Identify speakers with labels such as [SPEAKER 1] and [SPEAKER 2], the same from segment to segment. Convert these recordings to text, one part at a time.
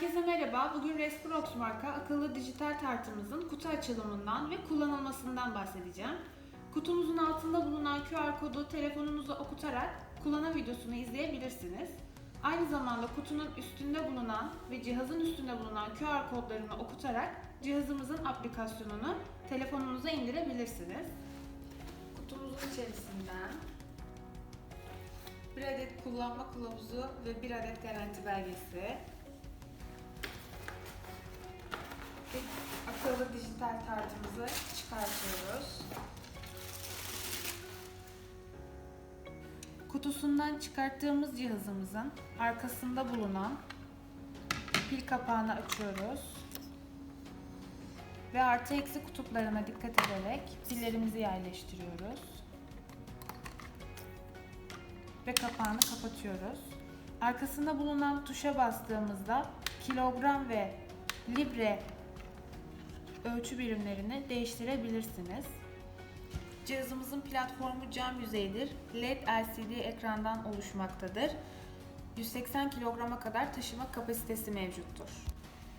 [SPEAKER 1] Herkese merhaba. Bugün Resprox marka akıllı dijital tartımızın kutu açılımından ve kullanılmasından bahsedeceğim. Kutumuzun altında bulunan QR kodu telefonunuza okutarak kullanım videosunu izleyebilirsiniz. Aynı zamanda kutunun üstünde bulunan ve cihazın üstünde bulunan QR kodlarını okutarak cihazımızın aplikasyonunu telefonunuza indirebilirsiniz. Kutumuzun içerisinden bir adet kullanma kılavuzu ve bir adet garanti belgesi, tartımızı çıkartıyoruz. Kutusundan çıkarttığımız cihazımızın arkasında bulunan pil kapağını açıyoruz. Ve artı eksi kutuplarına dikkat ederek pillerimizi yerleştiriyoruz. Ve kapağını kapatıyoruz. Arkasında bulunan tuşa bastığımızda kilogram ve libre ölçü birimlerini değiştirebilirsiniz. Cihazımızın platformu cam yüzeydir. LED LCD ekrandan oluşmaktadır. 180 kilograma kadar taşıma kapasitesi mevcuttur.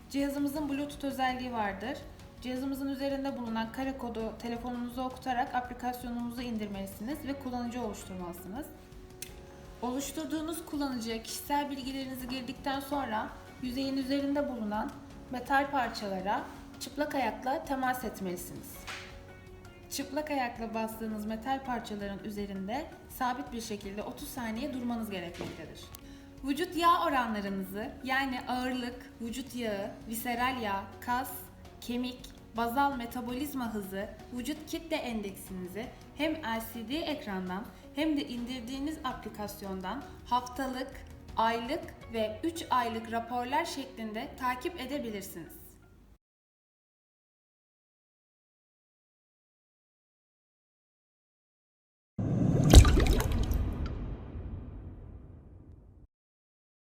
[SPEAKER 1] Cihazımızın Bluetooth özelliği vardır. Cihazımızın üzerinde bulunan kare kodu telefonunuza okutarak aplikasyonumuzu indirmelisiniz ve kullanıcı oluşturmalısınız. Oluşturduğunuz kullanıcıya kişisel bilgilerinizi girdikten sonra yüzeyin üzerinde bulunan metal parçalara çıplak ayakla temas etmelisiniz. Çıplak ayakla bastığınız metal parçaların üzerinde sabit bir şekilde 30 saniye durmanız gerekmektedir. Vücut yağ oranlarınızı yani ağırlık, vücut yağı, viseral yağ, kas, kemik, bazal metabolizma hızı, vücut kitle endeksinizi hem LCD ekrandan hem de indirdiğiniz aplikasyondan haftalık, aylık ve 3 aylık raporlar şeklinde takip edebilirsiniz.